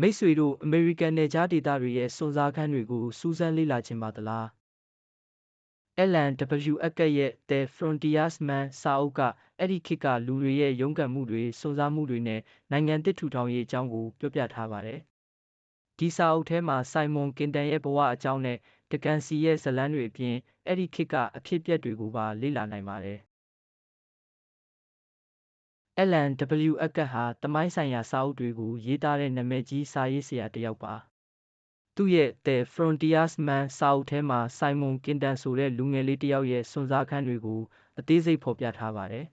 မိတ်ဆွေတို့အမေရိကန်နယ်ခြားဒေသတွေရဲ့စွန့်စားခန်းတွေကိုစူးစမ်းလေ့လာချင်ပါသလားအက်လန် w အက်ကက်ရဲ့ the frontiersman စာအုပ်ကအဲ့ဒီခေတ်ကလူတွေရဲ့ရုန်းကန်မှုတွေစွန့်စားမှုတွေနဲ့နိုင်ငံသစ်ထူထောင်ရေးအကြောင်းကိုပြောပြထားပါတယ်ဒီစာအုပ်ထဲမှာဆိုင်မွန်ကင်တန်ရဲ့ဘဝအကြောင်းနဲ့တကန်စီရဲ့ဇာတ်လမ်းတွေအပြင်အဲ့ဒီခေတ်ကအဖြစ်အပျက်တွေကိုပါလေ့လာနိုင်ပါတယ် အက်လန် w အက်ကက်ဟာ သမိုင်းဆိုင်ရာစာအုပ်တွေကို ရေးသားတဲ့ နာမည်ကြီး စာရေးဆရာတစ်ယောက်ပါ သူ့ရဲ့ The Frontiersman စာအုပ်ထဲမှာဆိုင်မွန်ကင်တန်ဆိုတဲ့ လူငယ်လေးတစ်ယောက်ရဲ့ စွန့်စားခန်းတွေကို အသေးစိတ် ဖော်ပြထားပါတယ်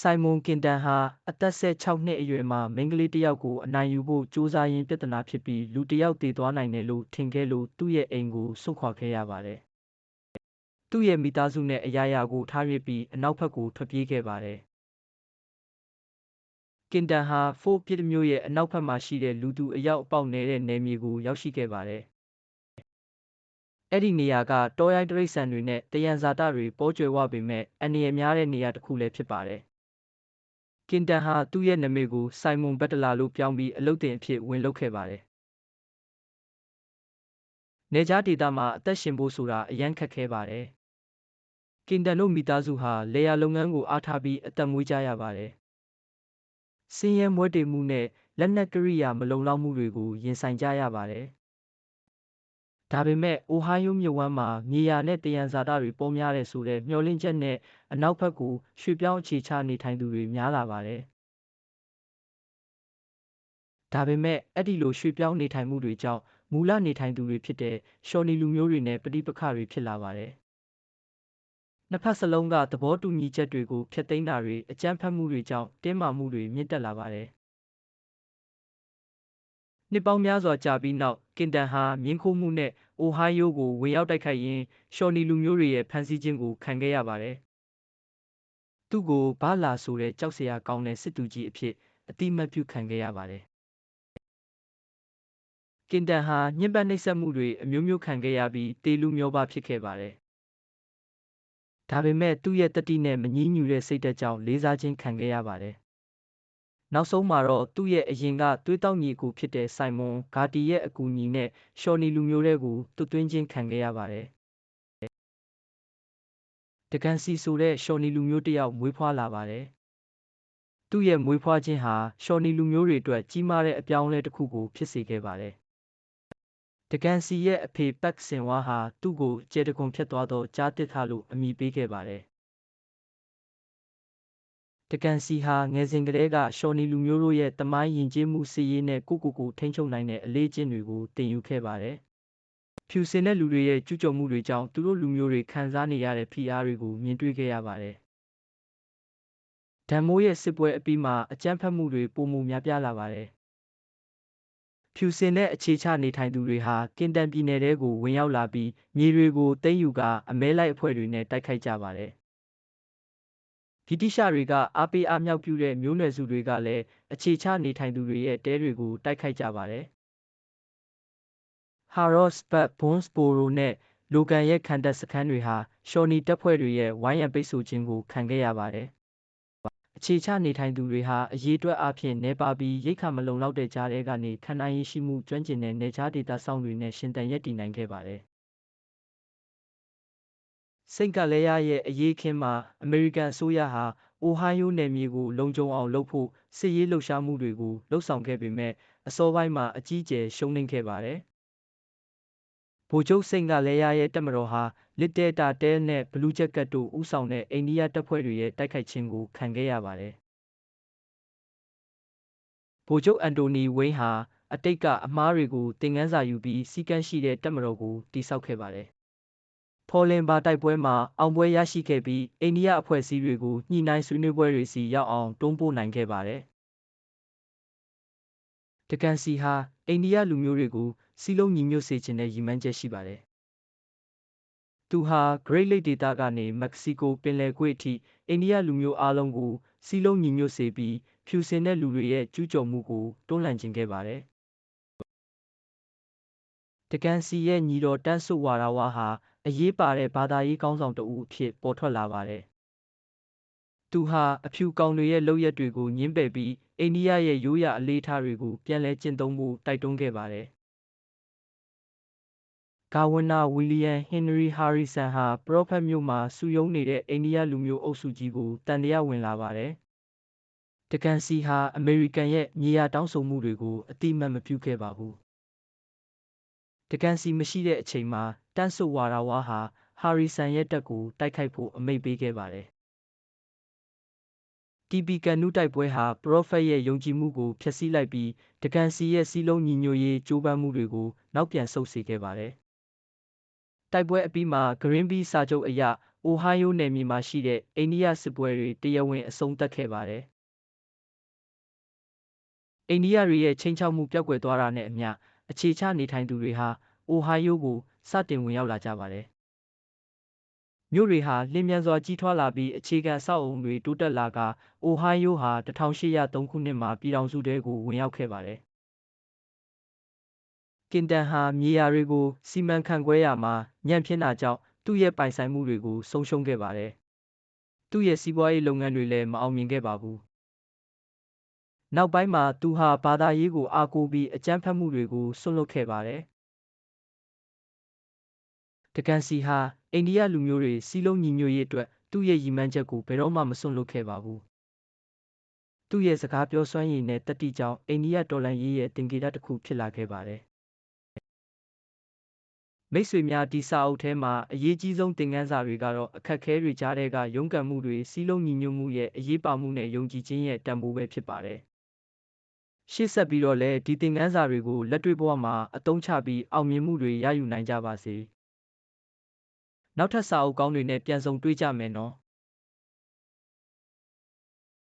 ဆိုင်မွန်ကင်တန်ဟာ အသက်16နှစ်အရွယ်မှာ မိန်းကလေးတစ်ယောက်ကို အနိုင်ယူဖို့ ကြိုးစားရင်း ပြဿနာဖြစ်ပြီး လူတစ်ယောက် သေသွားနိုင်တယ်လို့ ထင်ခဲ့လို့ သူ့ရဲ့အိမ်ကို စွန့်ခွာခဲ့ရပါတယ် သူ့ရဲ့မိသားစုနဲ့အရာရာကိုထားရစ်ပြီးအနောက်ဘက်ကိုထွက်ပြေးခဲ့ပါတယ်ကင်တန်ဟာဖိုးပြစ်မြို့ရဲ့အနောက်ဘက်မှာရှိတဲ့လူသူအယောက်အပေါက်နေတဲ့နယ်မြေကိုရောက်ရှိခဲ့ပါတယ်အဲ့ဒီနေရာကတောရိုင်းတိရစ္ဆာန်တွေနဲ့တယံဇာတတွေပေါ်ကျွယ်ဝပေမဲ့အန္တရာယ်များတဲ့နေရာတစ်ခုလည်းဖြစ်ပါတယ်ကင်တန်ဟာသူ့ရဲ့နာမည်ကိုဆိုင်မွန်ဘက်တလာလို့ပြောင်းပြီးအလုပ်တင်အဖြစ်ဝင်လုပ်ခဲ့ပါတယ်နေကြားဒေတာမှာအသက်ရှင်ဖို့ဆိုတာအရန်ခက်ခဲပါတယ် ကင်တန်တို့မိသားစုဟာလေယာလုပ်ငန်းကိုအားထားပြီးအသက်မွေးကြရပါတယ်ဆင်းရဲမွဲတေမှုနဲ့လက်နက်ကရိယာမလုံလောက်မှုတွေကိုရင်ဆိုင်ကြရပါတယ်ဒါပေမဲ့အိုဟိုင်းယိုမြစ်ဝမ်းမှာမြေယာနဲ့တယံဇာတတွေပေါများတဲ့ဆိုတဲ့မျှော်လင့်ချက်နဲ့အနောက်ဘက်ကိုရွှေ့ပြောင်းအခြေချနေထိုင်သူတွေများလာပါတယ်ဒါပေမဲ့အဲ့ဒီလိုရွှေ့ပြောင်းနေထိုင်မှုတွေကြောင့်မူလနေထိုင်သူတွေဖြစ်တဲ့ရှော်နီလူမျိုးတွေနဲ့ပဋိပက္ခတွေဖြစ်လာပါတယ် နှစ်ဖက်စလုံးကသဘောတူညီချက်တွေကိုဖျက်သိမ်းတာတွေအကြမ်းဖက်မှုတွေကြောင့်တင်းမာမှုတွေမြင့်တက်လာပါတယ်နှစ်ပေါင်းများစွာကြာပြီးနောက်ကင်တန်ဟာမြင်းခိုးမှုနဲ့အိုဟိုင်းယိုကိုဝင်ရောက်တိုက်ခိုက်ရင်းရှော်နီလူမျိုးတွေရဲ့ဖမ်းဆီးခြင်းကိုခံခဲ့ရပါတယ်သူ့ကိုဘာလာဆိုတဲ့ကြောက်စရာကောင်းတဲ့စစ်သူကြီးအဖြစ်အတိမတ်ပြုခံခဲ့ရပါတယ်ကင်တန်ဟာညှဉ်းပန်းနှိပ်စက်မှုတွေအမျိုးမျိုးခံခဲ့ရပြီးတေလူမျိုးပါဖြစ်ခဲ့ပါတယ် ဒါပေမဲ့သူ့ရဲ့တတိနဲ့မငြီးညူတဲ့စိတ်ဓာတ်ကြောင့်လေးစားခြင်းခံခဲ့ရပါတယ်နောက်ဆုံးမှာတော့သူ့ရဲ့အရင်ကသွေးတောက်ညီကိုဖြစ်တဲ့ဆိုင်မွန်ဂါတီရဲ့အကူအညီနဲ့ရှော်နီလူမျိုးတွေကိုတွတ်သွင်းခြင်းခံခဲ့ရပါတယ်တကန်စီဆိုတဲ့ရှော်နီလူမျိုးတစ်ယောက်မွေးဖွားလာပါတယ်သူ့ရဲ့မွေးဖွားခြင်းဟာရှော်နီလူမျိုးတွေအတွက်ကြီးမားတဲ့အပြောင်းအလဲတစ်ခုကိုဖြစ်စေခဲ့ပါတယ် တကန်စီရဲ့အဖေပတ်စင်ဝါဟာသူ့ကိုကျေတကွန်ဖြစ်သွားသောကြားတစ်ထလို့အမည်ပေးခဲ့ပါတယ်တကန်စီဟာငယ်စဉ်ကတည်းကရှော်နီလူမျိုးတို့ရဲ့တမိုင်းယဉ်ကျေးမှုစီရေးနဲ့ကိုကိုကိုထိန်းချုပ်နိုင်တဲ့အလေးအကျင့်တွေကိုသင်ယူခဲ့ပါတယ်ဖြူစင်တဲ့လူတွေရဲ့ကျူးကျော်မှုတွေကြောင့်သူတို့လူမျိုးတွေခံစားနေရတဲ့ဖိအားတွေကိုမြင်တွေ့ခဲ့ရပါတယ်ဒန်မိုးရဲ့စစ်ပွဲအပြီးမှာအကြမ်းဖက်မှုတွေပုံမူများပြားလာပါတယ် ဖြူစင်တဲ့အခြေချနေထိုင်သူတွေဟာကင်တန်ပြည်နယ်ထဲကိုဝင်ရောက်လာပြီးမြေတွေကိုသိမ်းယူကအမဲလိုက်အဖွဲ့တွေနဲ့တိုက်ခိုက်ကြပါတယ်ဗြိတိရှတွေကအားပေးအားမြောက်ပြုတဲ့မျိုးနွယ်စုတွေကလည်းအခြေချနေထိုင်သူတွေရဲ့တဲတွေကိုတိုက်ခိုက်ကြပါတယ်ဟာရော့စ်ဘတ်ဘွန်စပိုရိုနဲ့လိုကန်ရဲ့ခံတပ်စခန်းတွေဟာရှော်နီတပ်ဖွဲ့တွေရဲ့ဝိုင်းရံပိတ်ဆို့ခြင်းကိုခံခဲ့ရပါတယ် အခြေချနေထိုင်သူတွေဟာအရေးအတွက်အပြင်နေပါပြီးရိတ်ခါမလုံလောက်တဲ့ကြားထဲကနေခံနိုင်ရရှိမှုကျွမ်းကျင်တဲ့နေခြားဒေတာဆောင်တွေနဲ့ရှင်တန်ရက်တည်နိုင်ခဲ့ပါတယ်စိန့်ကလဲရရဲ့အရေးခင်းမှာအမေရိကန်အစိုးရဟာအိုဟိုင်းယိုနယ်မြေကိုလုံခြုံအောင်လုပ်ဖို့စစ်ရေးလှုပ်ရှားမှုတွေကိုလှုပ်ဆောင်ခဲ့ပေမဲ့အစောပိုင်းမှာအကြီးအကျယ်ရှုံးနိမ့်ခဲ့ပါတယ်ဗိုလ်ချုပ်စိန့်ကလဲရရဲ့တပ်မတော်ဟာ လစ်တဲတာတဲနဲ့ဘလူးချက်ကတ်တို့ဦးဆောင်တဲ့ အိန္ဒိယတပ်ဖွဲ့တွေရဲ့တိုက်ခိုက်ခြင်းကို ခံခဲ့ရပါတယ်ဗိုလ်ချုပ်အန်တိုနီဝိန်းဟာ အတိတ်ကအမှားတွေကိုသင်ခန်းစာယူပြီးစီကံရှိတဲ့တပ်မတော်ကိုတည်ဆောက်ခဲ့ပါတယ်ဖော်လင်ဘာတိုက်ပွဲမှာအောင်ပွဲရရှိခဲ့ပြီးအိန္ဒိယအဖွဲ့အစည်းတွေကိုညှိနှိုင်းဆွေးနွေးပွဲတွေစီရောက်အောင်တွန်းပို့နိုင်ခဲ့ပါတယ်တကန်စီဟာအိန္ဒိယလူမျိုးတွေကိုစီလုံးညီညွတ်စေခြင်းနဲ့ရည်မှန်းချက်ရှိပါတယ် သူဟာ Great Lake ဒေသကနေ မက္ကဆီကိုပင်လယ်ကွေ့အထိအိန္ဒိယလူမျိုးအားလုံးကိုစီလုံးညီညွတ်စေပြီး ဖြူစင်တဲ့လူတွေရဲ့ကျူးကျော်မှုကို တွန်းလှန်ခြင်းခဲ့ပါတယ်တကန်စီရဲ့ညီတော်တန်းဆုဝါရဝါဟာ အရေးပါတဲ့ဘာသာရေးကောင်းဆောင်တဦးအဖြစ်ပေါ်ထွက်လာပါတယ်။သူဟာအဖြူကောင်တွေရဲ့လုပ်ရက်တွေကိုညှင်းပယ်ပြီးအိန္ဒိယရဲ့ရိုးရာအလေးထားတွေကိုပြန်လည်ကျင့်သုံးဖို့တိုက်တွန်းခဲ့ပါတယ်။ ဂါဝနာ ဝီလီယံဟင်နရီ ဟာရီဆန်ဟာ ပရောဖက်မြို့မှာ စုရုံးနေတဲ့ အိန္ဒိယလူမျိုးအုပ်စုကြီးကိုတန်တရားဝင်လာပါတယ်။တကန်စီဟာ အမေရိကန်ရဲ့ မြေယာတောင်းဆိုမှုတွေကိုအတိအမှတ်မပြုခဲ့ပါဘူး။တကန်စီမရှိတဲ့အချိန်မှာ တန့်ဆုတ်ဝါရာဝါဟာ ဟာရီဆန်ရဲ့တပ်ကို တိုက်ခိုက်ဖို့ အမိန့်ပေးခဲ့ပါတယ်။ TP ကန်နုတိုက်ပွဲဟာ ပရောဖက်ရဲ့ ယုံကြည်မှုကို ဖျက်ဆီးလိုက်ပြီးတကန်စီရဲ့ စည်းလုံးညီညွတ်ရေး ကြိုးပမ်းမှုတွေကို နောက်ပြန်ဆုတ်စေခဲ့ပါတယ်။ တိုက်ပွဲအပြီးမှာဂရင်းဘီစာချုပ်အရ အိုဟိုင်းယိုနယ်မြေမှာရှိတဲ့ အိန္ဒိယစစ်ပွဲတွေ တရားဝင် အဆုံးသတ်ခဲ့ပါတယ်။အိန္ဒိယတွေရဲ့ချိန်ချောက်မှု ပျောက်ကွယ်သွားတာနဲ့အမျှ အခြေချနေထိုင်သူတွေဟာ အိုဟိုင်းယိုကို စတင်ဝင်ရောက်လာကြပါတယ်။မြို့တွေဟာ လျင်မြန်စွာ ကြီးထွားလာပြီး အခြေခံအဆောက်အအုံတွေ တိုးတက်လာကာ အိုဟိုင်းယိုဟာ1803ခုနှစ်မှာ ပြည်ထောင်စုထဲကို ဝင်ရောက်ခဲ့ပါတယ်။ ကင်တန်ဟာမြေယာတွေကို စီမံခန့်ခွဲရာမှာညံ့ဖျင်းတာကြောင့်သူ့ရဲ့ပိုင်ဆိုင်မှုတွေကို ဆုံးရှုံးခဲ့ပါတယ်။သူ့ရဲ့စီးပွားရေးလုပ်ငန်းတွေလည်းမအောင်မြင်ခဲ့ပါဘူး။နောက်ပိုင်းမှာသူဟာဘာသာရေးကိုအားကိုးပြီးအကြမ်းဖက်မှုတွေကိုဆွန့်လွတ်ခဲ့ပါတယ်။တကန်စီဟာအိန္ဒိယလူမျိုးတွေစည်းလုံးညီညွတ်ရေးအတွက်သူ့ရဲ့ရည်မှန်းချက်ကိုဘယ်တော့မှမစွန့်လွတ်ခဲ့ပါဘူး။သူ့ရဲ့စကားပြောစွမ်းရည်နဲ့တတ္တိကြောင့်အိန္ဒိယတော်လှန်ရေးရဲ့သင်္ကေတတစ်ခုဖြစ်လာခဲ့ပါတယ်။ မိတ်ဆွေများဒီစာအုပ်ထဲမှာအရေးကြီးဆုံးသင်ခန်းစာတွေကတော့အခက်အခဲတွေကြားထဲကရုန်းကန်မှုတွေစည်းလုံးညီညွတ်မှုရဲ့အရေးပါမှုနဲ့ယုံကြည်ခြင်းရဲ့တန်ဖိုးပဲဖြစ်ပါတယ်။ရှေ့ဆက်ပြီးတော့လည်းဒီသင်ခန်းစာတွေကိုလက်တွေ့ဘဝမှာအသုံးချပြီးအောင်မြင်မှုတွေရယူနိုင်ကြပါစေ။နောက်ထပ်စာအုပ်ကောင်းတွေနဲ့ပြန်ဆုံတွေ့ကြမယ်နော်။